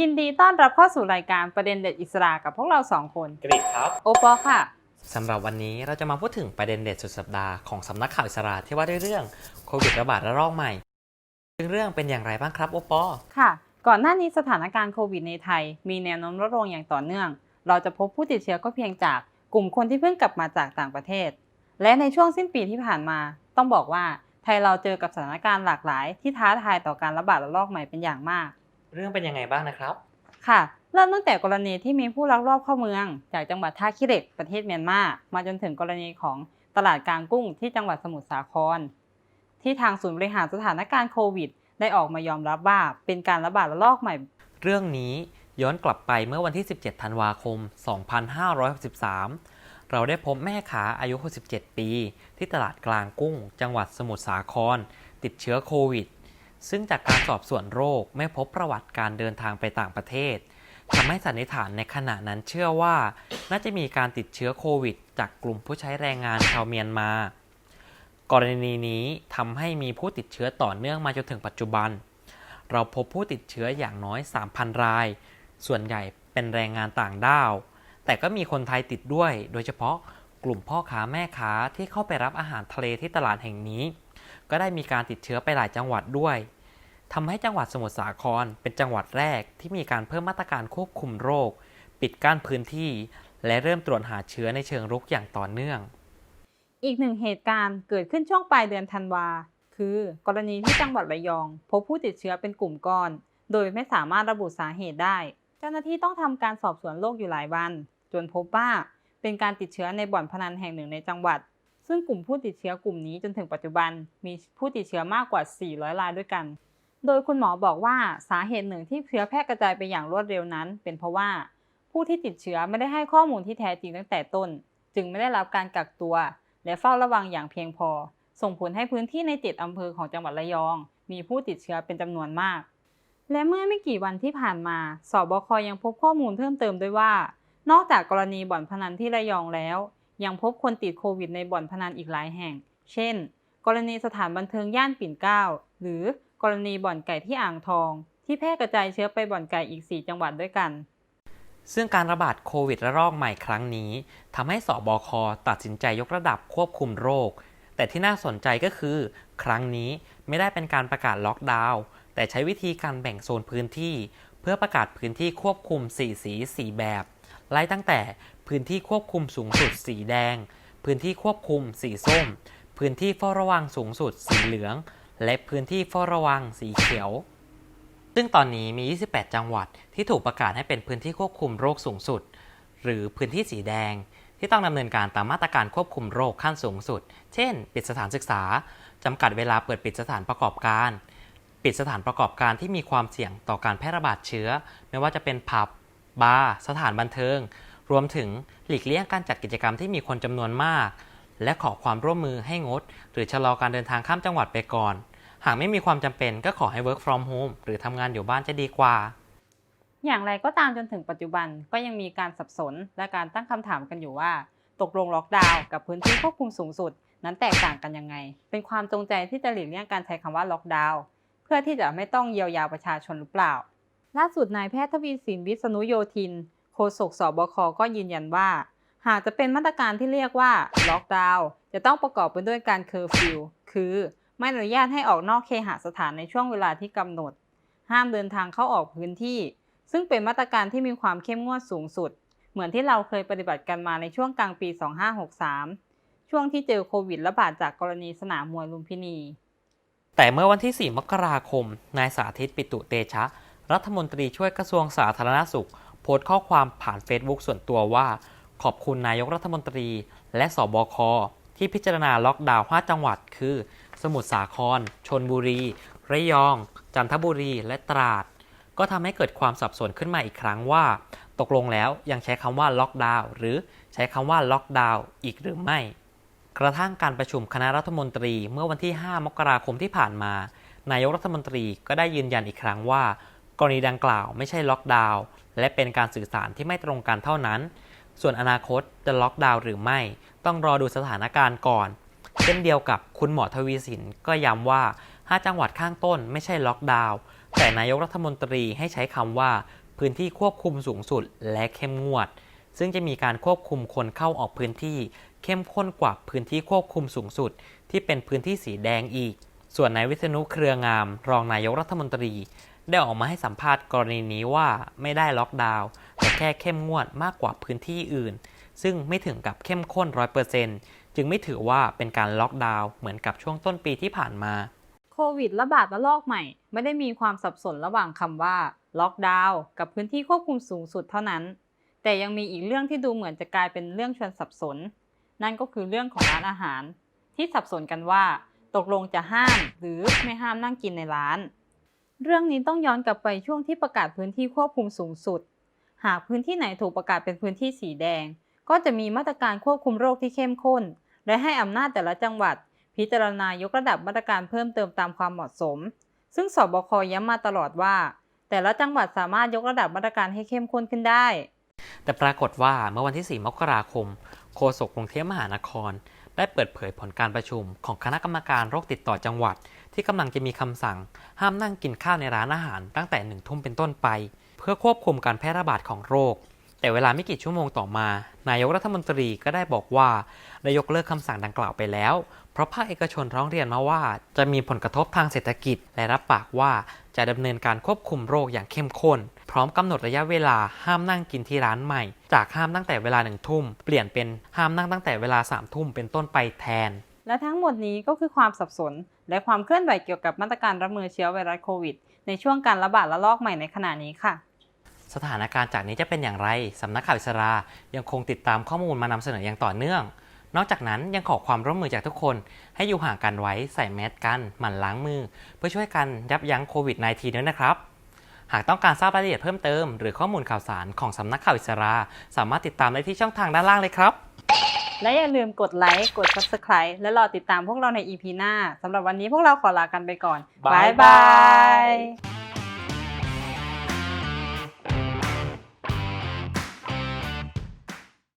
ยินดีต้อนรับเข้าสู่รายการประเด็นเด็ดอิสระกับพวกเราสองคน กรีกครับ โอปอค่ะ สำหรับวันนี้เราจะมาพูดถึงประเด็นเด็ดสุดสัปดาห์ของสำนักข่าวอิสระที่ว่าด้วยเรื่องโควิดระบาดระลอกใหม่ซึ่งเรื่องเป็นอย่างไรบ้างครับโอปอค่ะ ก่อนหน้านี้สถานการณ์โควิดในไทย มีแนวโน้มลดลงอย่างต่อเนื่อง เราจะพบผู้ติดเชื้อก็เพียงจากกลุ่มคนที่เพิ่งกลับมาจากต่างประเทศ และในช่วงสิ้นปีที่ผ่านมา ต้องบอกว่าไทยเราเจอกับสถานการณ์หลากหลาย ที่ท้าทายต่อการระบาดระลอกใหม่เป็นอย่างมาก เรื่องเป็นยังไงบ้างนะครับ ค่ะ เริ่มตั้งแต่กรณีที่มีผู้ลักลอบเข้าเมือง จากจังหวัดท่าขี้เหล็กประเทศเมียนมา มาจนถึงกรณีของตลาดกลางกุ้งที่จังหวัดสมุทรสาคร ที่ทางศูนย์บริหารสถานการณ์โควิด ได้ออกมายอมรับว่าเป็นการระบาดระลอกใหม่ เรื่องนี้ย้อนกลับไปเมื่อวันที่ 17 ธันวาคม 2563 เราได้พบแม่ค้าอายุ 67 ปี ที่ตลาดกลางกุ้ง จังหวัดสมุทรสาคร ติดเชื้อโควิด ซึ่งจากการสอบสวนโรคไม่พบประวัติการเดินทางไปต่างประเทศทำให้สันนิษฐานในขณะนั้นเชื่อว่า น่าจะมีการติดเชื้อโควิด จากกลุ่มผู้ใช้แรงงานชาวเมียนมา กรณีนี้ทำให้มีผู้ติดเชื้อต่อเนื่องมาจนถึงปัจจุบัน เราพบผู้ติดเชื้ออย่างน้อย 3,000 ราย ส่วนใหญ่เป็นแรงงานต่างด้าว แต่ก็มีคนไทยติดด้วย โดยเฉพาะกลุ่มพ่อค้าแม่ค้าที่เข้าไปรับอาหารทะเลที่ตลาดแห่งนี้ ก็ได้มีการติดเชื้อไปหลายจังหวัดด้วยทำให้จังหวัดสมุทรสาครเป็นจังหวัดแรกที่มีการเพิ่มมาตรการควบคุมโรค ปิดกั้นพื้นที่ และเริ่มตรวจหาเชื้อในเชิงรุกอย่างต่อเนื่อง อีกหนึ่งเหตุการณ์เกิดขึ้นช่วงปลายเดือนธันวาคือ กรณีที่จังหวัดระยอง พบผู้ติดเชื้อเป็นกลุ่มก้อน โดยไม่สามารถระบุสาเหตุได้ เจ้าหน้าที่ต้องทำการสอบสวนโรคอยู่หลายวัน จนพบว่าเป็นการติดเชื้อในบ่อนพนันแห่งหนึ่งในจังหวัด ซึ่งกลุ่มผู้ติดเชื้อกลุ่มนี้จนถึงปัจจุบันมีผู้ติดเชื้อมากกว่า 400 รายด้วยกัน โดยคุณหมอบอกว่าสาเหตุหนึ่งที่เชื้อแพร่กระจายไปอย่างรวดเร็วนั้น เป็นเพราะว่าผู้ที่ติดเชื้อไม่ได้ให้ข้อมูลที่แท้จริงตั้งแต่ต้น จึงไม่ได้รับการกักตัว และเฝ้าระวังอย่างเพียงพอ ส่งผลให้พื้นที่ในเจ็ดอำเภอของจังหวัดระยอง มีผู้ติดเชื้อเป็นจำนวนมาก และเมื่อไม่กี่วันที่ผ่านมา สบคยังพบข้อมูลเพิ่มเติมด้วยว่า นอกจากกรณีบ่อนพนันที่ระยองแล้ว ยังพบคนติดโควิดในบ่อนพนันอีกหลายแห่ง เช่น กรณีสถานบันเทิงย่านปิ่นเกล้า หรือกรณีบ่อนไก่ที่อ่างทอง ที่แพร่กระจายเชื้อไปบ่อนไก่อีก 4 จังหวัดด้วยกัน ซึ่งการระบาดโควิดระลอกใหม่ครั้งนี้ทำให้สบคตัดสินใจยกระดับควบคุมโรค แต่ที่น่าสนใจก็คือ ครั้งนี้ไม่ได้เป็นการประกาศล็อกดาวน์แต่ใช้วิธีการแบ่งโซนพื้นที่ เพื่อประกาศพื้นที่ควบคุม 4 สี 4 แบบ ไล่ตั้งแต่พื้นที่ควบคุมสูงสุดสีแดง พื้นที่ควบคุมสีส้ม พื้นที่เฝ้าระวังสูงสุดสีเหลือง และพื้นที่เฝ้าระวังสีเขียว ซึ่งตอนนี้มี 28 จังหวัดที่ถูกประกาศให้เป็นพื้นที่ควบคุมโรคสูงสุด หรือพื้นที่สีแดง ที่ต้องดำเนินการตามมาตรการควบคุมโรคขั้นสูงสุด เช่น ปิดสถานศึกษาจำกัดเวลาเปิดปิดสถานประกอบการ ปิดสถานประกอบการที่มีความเสี่ยงต่อการแพร่ระบาดเชื้อ ไม่ว่าจะเป็นผับ บาร์สถานบันเทิง รวมถึงหลีกเลี่ยงการจัดกิจกรรมที่มีคนจำนวนมาก และขอความร่วมมือให้งด หรือชะลอการเดินทางข้ามจังหวัดไปก่อน หากไม่มีความจำเป็นก็ขอให้ work from home หรือทำงานอยู่บ้านจะดีกว่า อย่างไรก็ตามจนถึงปัจจุบันก็ยังมีการสับสนและการตั้งคำถามกันอยู่ว่า ตกลงล็อกดาวน์กับพื้นที่ควบคุมสูงสุด นั้นแตกต่างกันยังไง เป็นความจงใจที่จะหลีกเลี่ยงการใช้คำว่าล็อกดาวน์เพื่อที่จะไม่ต้องเยียวยาประชาชนหรือเปล่า ล่าสุดนายแพทย์ทวีสินวิษณุโยธิน โฆษกสบคก็ยืนยันว่า หากจะเป็นมาตรการที่เรียกว่าล็อกดาวน์จะต้องประกอบไปด้วยการเคอร์ฟิวคือไม่อนุญาตให้ออกนอกเคหสถานในช่วงเวลาที่กำหนด ห้ามเดินทางเข้าออกพื้นที่ ซึ่งเป็นมาตรการที่มีความเข้มงวดสูงสุด เหมือนที่เราเคยปฏิบัติกันมาในช่วงกลางปี 2563 ช่วงที่เจอโควิดระบาดจากกรณีสนามมวยลุมพินี แต่เมื่อวันที่ 4 มกราคม นายสาธิตปิตุเตชะ รัฐมนตรีช่วยกระทรวงสาธารณสุข โพสต์ข้อความผ่านเฟซบุ๊กส่วนตัวว่า ขอบคุณนายกรัฐมนตรี และสบค ที่พิจารณาล็อกดาวน์5จังหวัด คือ สมุทรสาคร ชนบุรี ระยอง จันทบุรี และตราด ก็ทำให้เกิดความสับสนขึ้นมาอีกครั้งว่า ตกลงแล้วยังใช้คำว่าล็อกดาวน์หรือใช้คำว่าล็อกดาวน์อีกหรือไม่ กระทั่งการประชุมคณะรัฐมนตรีเมื่อวันที่ 5 มกราคมที่ผ่านมา นายกรัฐมนตรีก็ได้ยืนยันอีกครั้งว่า กรณีดังกล่าวไม่ใช่ล็อกดาวน์และเป็นการสื่อสารที่ไม่ตรงกันเท่านั้น ส่วนอนาคตจะล็อกดาวน์หรือไม่ ต้องรอดูสถานการณ์ก่อน เช่นเดียวกับคุณหมอทวีสินก็ย้ำว่า 5 จังหวัดข้างต้นไม่ใช่ล็อกดาวน์แต่นายกรัฐมนตรีให้ใช้คำว่า พื้นที่ควบคุมสูงสุดและเข้มงวด ซึ่งจะมีการควบคุมคนเข้าออกพื้นที่ เข้มข้นกว่าพื้นที่ควบคุมสูงสุด ที่เป็นพื้นที่สีแดงอีก ส่วนนายวิษณุเครืองาม รองนายกรัฐมนตรี ได้ออกมาให้สัมภาษณ์กรณีนี้ว่าไม่ได้ล็อกดาวน์แต่แค่เข้มงวดมากกว่าพื้นที่อื่น ซึ่งไม่ถึงกับเข้มข้นร้อยเปอร์เซ็นต์จึงไม่ถือว่าเป็นการล็อกดาวน์เหมือนกับช่วงต้นปีที่ผ่านมาโควิดระบาดระลอกใหม่ ไม่ได้มีความสับสนระหว่างคำว่าล็อกดาวน์กับพื้นที่ควบคุมสูงสุดเท่านั้น แต่ยังมีอีกเรื่องที่ดูเหมือนจะกลายเป็นเรื่องชวนสับสน นั่นก็คือเรื่องของร้านอาหาร ที่สับสนกันว่า ตกลงจะห้ามหรือไม่ห้ามนั่งกินในร้าน เรื่องนี้ต้องย้อนกลับไปช่วงที่ประกาศพื้นที่ควบคุมสูงสุด หากพื้นที่ไหนถูกประกาศเป็นพื้นที่สีแดง ก็จะมีมาตรการควบคุมโรคที่เข้มข้น และให้อำนาจแต่ละจังหวัด พิจารณายกระดับมาตรการเพิ่มเติมตามความเหมาะสม ซึ่งสบคย้ำมาตลอดว่า แต่ละจังหวัดสามารถยกระดับมาตรการให้เข้มข้นขึ้นได้ แต่ปรากฏว่าเมื่อวันที่ 4 มกราคม โฆษกกรุงเทพมหานคร ได้เปิดเผยผลการประชุมของคณะกรรมการโรคติดต่อจังหวัด ที่กำลังจะมีคำสั่ง ห้ามนั่งกินข้าวในร้านอาหารตั้งแต่หนึ่งทุ่มเป็นต้นไป เพื่อควบคุมการแพร่ระบาดของโรค แต่เวลาไม่กี่ชั่วโมงต่อมา นายกรัฐมนตรีก็ได้บอกว่าได้ยกเลิกคำสั่งดังกล่าวไปแล้ว เพราะภาคเอกชนร้องเรียนมาว่า จะมีผลกระทบทางเศรษฐกิจ และรับปากว่าจะดำเนินการควบคุมโรคอย่างเข้มข้น พร้อมกำหนดระยะเวลาห้ามนั่งกินที่ร้านใหม่ จากห้ามตั้งแต่เวลาหนึ่งทุ่มเปลี่ยนเป็นห้ามนั่งตั้งแต่เวลาสามทุ่มเป็นต้นไปแทน และทั้งหมดนี้ก็คือความสับสน และความเคลื่อนไหวเกี่ยวกับมาตรการรับมือเชื้อไวรัสโควิด ในช่วงการระบาดระลอกใหม่ในขณะนี้ค่ะ สถานการณ์จากนี้จะเป็นอย่างไร สำนักข่าวอิสรายังคงติดตามข้อมูลมานำเสนออย่างต่อเนื่อง นอกจากนั้นยังขอความร่วมมือจากทุกคน ให้อยู่ห่างกันไว้ใส่แมสกันหมั่นล้างมือ เพื่อช่วยกันยับยั้งโควิด -19 ด้วยนะครับหากต้องการทราบรายละเอียดเพิ่มเติม หรือข้อมูลข่าวสารของสำนักข่าวอิสรา สามารถติดตามได้ที่ช่องทางด้านล่างเลยครับ และอย่าลืมกดไลค์ กด Subscribe และรอติดตามพวกเราใน EP หน้าสำหรับวันนี้พวกเราขอลากันไปก่อน บ๊ายบายบ๊ายบาย